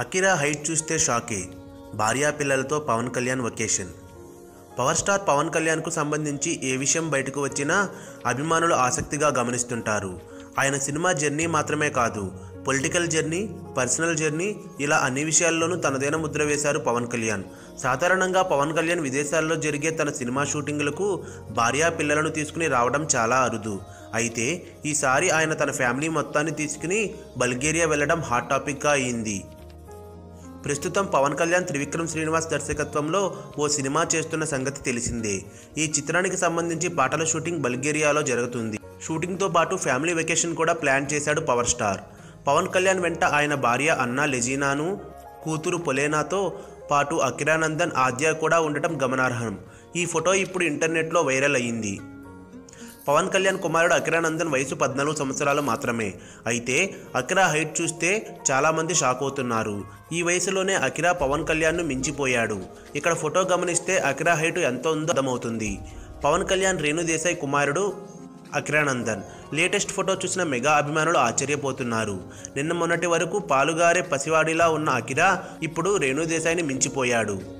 Akira height చూస్తే షాకే. భార్యా పిల్లలతో Pawan Kalyan vacation. Power star Pawan కళ్యాణ్కు సంబంధించి ఏ విషయం బయటకు వచ్చినా అభిమానులు ఆసక్తిగా గమనిస్తుంటారు. ఆయన సినిమా జర్నీ మాత్రమే కాదు పొలిటికల్ జర్నీ పర్సనల్ జర్నీ ఇలా అన్ని విషయాల్లోనూ తనదైన ముద్ర వేశారు పవన్ కళ్యాణ్. సాధారణంగా పవన్ కళ్యాణ్ విదేశాల్లో జరిగే తన సినిమా షూటింగులకు భార్యా పిల్లలను తీసుకుని రావడం చాలా అరుదు. అయితే ఈసారి ఆయన తన ఫ్యామిలీ మొత్తాన్ని తీసుకుని బల్గేరియా వెళ్ళడం హాట్ టాపిక్గా అయింది. ప్రస్తుతం పవన్ కళ్యాణ్ త్రివిక్రమ్ శ్రీనివాస్ దర్శకత్వంలో ఓ సినిమా చేస్తున్న సంగతి తెలిసిందే. ఈ చిత్రానికి సంబంధించి పాటల షూటింగ్ బల్గేరియాలో జరుగుతుంది. షూటింగ్తో పాటు ఫ్యామిలీ వెకేషన్ కూడా ప్లాన్ చేశాడు పవర్ స్టార్. పవన్ కళ్యాణ్ వెంట ఆయన భార్య అన్నా లెజీనాను కూతురు పొలేనాతో పాటు అకిరానందన్ ఆద్య కూడా ఉండటం గమనార్హం. ఈ ఫోటో ఇప్పుడు ఇంటర్నెట్లో వైరల్ అయ్యింది. పవన్ కళ్యాణ్ కుమారుడు అకిరానందన్ వయసు పద్నాలుగు సంవత్సరాలు మాత్రమే. అయితే అకిరా హైట్ చూస్తే చాలామంది షాక్ అవుతున్నారు. ఈ వయసులోనే అకిరా పవన్ కళ్యాణ్ను మించిపోయాడు. ఇక్కడ ఫోటో గమనిస్తే అకిరా హైట్ ఎంత ఉందో అర్థమవుతుంది. పవన్ కళ్యాణ్ రేణుదేశాయ్ కుమారుడు అకిరానందన్ లేటెస్ట్ ఫోటో చూసిన మెగా అభిమానులు ఆశ్చర్యపోతున్నారు. నిన్న మొన్నటి వరకు పాలుగారే పసివాడిలా ఉన్న అకిరా ఇప్పుడు రేణుదేశాయ్ని మించిపోయాడు.